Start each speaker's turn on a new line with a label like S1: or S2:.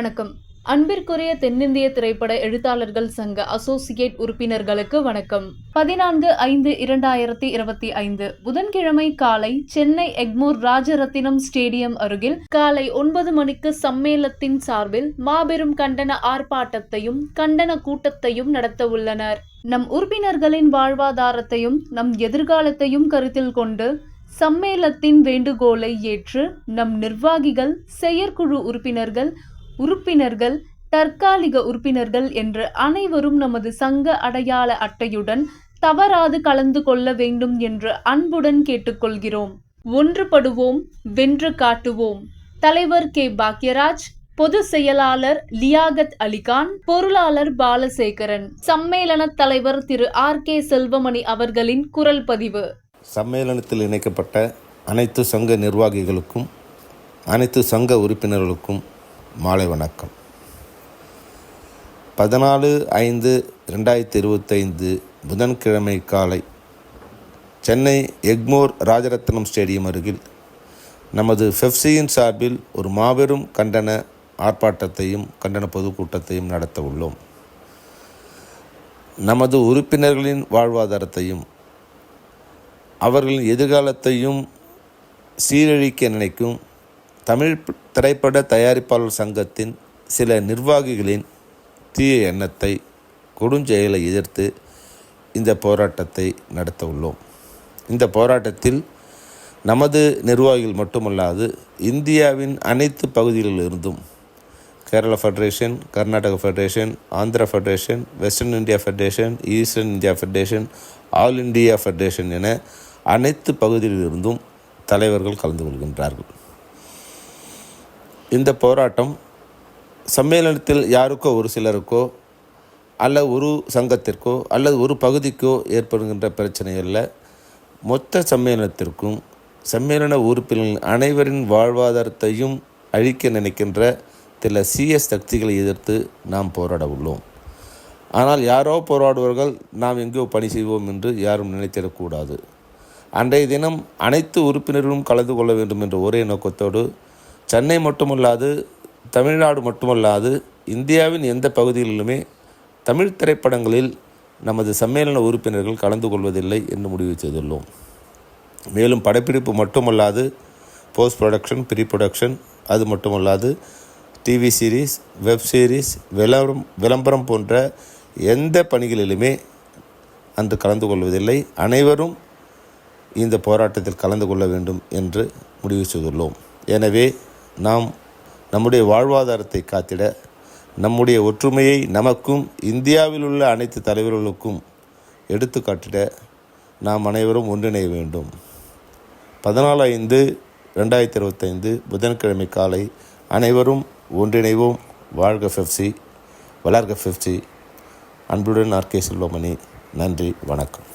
S1: வணக்கம். அன்பிற்குரிய தென்னிந்திய திரைப்பட எழுத்தாளர்கள் சங்க அசோசியேட் உறுப்பினர்களுக்கு வணக்கம். பதினான்கு ஐந்து இரண்டாயிரத்தி இருபத்தி ஐந்து புதன்கிழமை காலை சென்னை எக்மோர் ராஜரத்தினம் ஸ்டேடியம் அருகில் காலை ஒன்பது மணிக்கு சம்மேளத்தின் சார்பில் மாபெரும் கண்டன ஆர்ப்பாட்டத்தையும் கண்டன கூட்டத்தையும் நடத்த உள்ளனர். நம் உறுப்பினர்களின் வாழ்வாதாரத்தையும் நம் எதிர்காலத்தையும் கருத்தில் கொண்டு சம்மேளத்தின் வேண்டுகோளை ஏற்று நம் நிர்வாகிகள் செயற்குழு உறுப்பினர்கள் உறுப்பினர்கள் தற்காலிக உறுப்பினர்கள் என்று அனைவரும் நமது சங்க அடையாள அட்டையுடன் தவறாது கலந்து கொள்ள வேண்டும் என்று அன்புடன் கேட்டுக்கொள்கிறோம். ஒன்றுபடுவோம் வென்று காட்டுவோம். தலைவர் கே. பாக்யராஜ் பொது செயலாளர் லியாகத் அலிகான் பொருளாளர் பாலசேகரன். சம்மேளன தலைவர் திரு ஆர். கே. செல்வமணி அவர்களின் குரல் பதிவு.
S2: சம்மேளனத்தில் இணைக்கப்பட்ட அனைத்து சங்க நிர்வாகிகளுக்கும் அனைத்து சங்க உறுப்பினர்களுக்கும் மாலை வணக்கம். பதினாலு ஐந்து ரெண்டாயிரத்தி இருபத்தைந்து புதன்கிழமை காலை சென்னை எக்மோர் ராஜரத்னம் ஸ்டேடியம் அருகில் நமது ஃபெஃப்சியின் சார்பில் ஒரு மாபெரும் கண்டன ஆர்ப்பாட்டத்தையும் கண்டன பொதுக்கூட்டத்தையும் நடத்த உள்ளோம். நமது உறுப்பினர்களின் வாழ்வாதாரத்தையும் அவர்களின் எதிர்காலத்தையும் சீரழிக்க நினைக்கும் தமிழ் திரைப்பட தயாரிப்பாளர் சங்கத்தின் சில நிர்வாகிகளின் தீய எண்ணத்தை கொடுஞ்செயலை எதிர்த்து இந்த போராட்டத்தை நடத்த உள்ளோம். இந்த போராட்டத்தில் நமது நிர்வாகிகள் மட்டுமல்லாது இந்தியாவின் அனைத்து பகுதிகளிலிருந்தும் Kerala federation Karnataka federation Andhra federation western India federation eastern India federation all India federation என அனைத்து பகுதியிலிருந்தும் தலைவர்கள் கலந்து கொள்கின்றார்கள். இந்த போராட்டம் சம்மேளனத்தில் யாருக்கோ ஒரு சிலருக்கோ அல்ல ஒரு சங்கத்திற்கோ அல்லது ஒரு பகுதிக்கோ ஏற்படுகின்ற பிரச்சனை அல்ல. மொத்த சம்மேளனத்திற்கும் சம்மேளன உறுப்பினர்கள் அனைவரின் வாழ்வாதாரத்தையும் அழிக்க நினைக்கின்ற சில சிஎஸ் சக்திகளை எதிர்த்து நாம் போராட உள்ளோம். ஆனால் யாரோ போராடுவர்கள் நாம் எங்கேயோ பணி செய்வோம் என்று யாரும் நினைத்திடக்கூடாது. அன்றைய தினம் அனைத்து உறுப்பினர்களும் கலந்து கொள்ள வேண்டும் என்ற ஒரே நோக்கத்தோடு சென்னை மட்டுமல்லாது தமிழ்நாடு மட்டுமல்லாது இந்தியாவின் எந்த பகுதிகளிலுமே தமிழ் திரைப்படங்களில் நமது சம்மேளன உறுப்பினர்கள் கலந்து கொள்வதில்லை என்று முடிவு செய்துள்ளோம். மேலும் படப்பிடிப்பு மட்டுமல்லாது போஸ்ட் ப்ரொடக்ஷன் ப்ரீ ப்ரொடக்ஷன் அது மட்டுமல்லாது டிவி சீரீஸ் வெப் சீரிஸ் விளம்பரம் விளம்பரம் போன்ற எந்த பணிகளிலுமே அன்று கலந்து கொள்வதில்லை. அனைவரும் இந்த போராட்டத்தில் கலந்து கொள்ள வேண்டும் என்று முடிவு செய்துள்ளோம். எனவே நாம் நம்முடைய வாழ்வாதாரத்தை காத்திட நம்முடைய ஒற்றுமையை நமக்கும் இந்தியாவில் உள்ள அனைத்து தலைவர்களுக்கும் எடுத்து காட்டிட நாம் அனைவரும் ஒன்றிணைய வேண்டும். பதினாலு ஐந்து ரெண்டாயிரத்தி இருபத்தைந்து புதன்கிழமை காலை அனைவரும் ஒன்றிணைவோம். வாழ்க ஃபெஃப்சி வளர்க ஃபெஃப்சி அன்புடன் ஆர்கே செல்வமணி நன்றி வணக்கம்.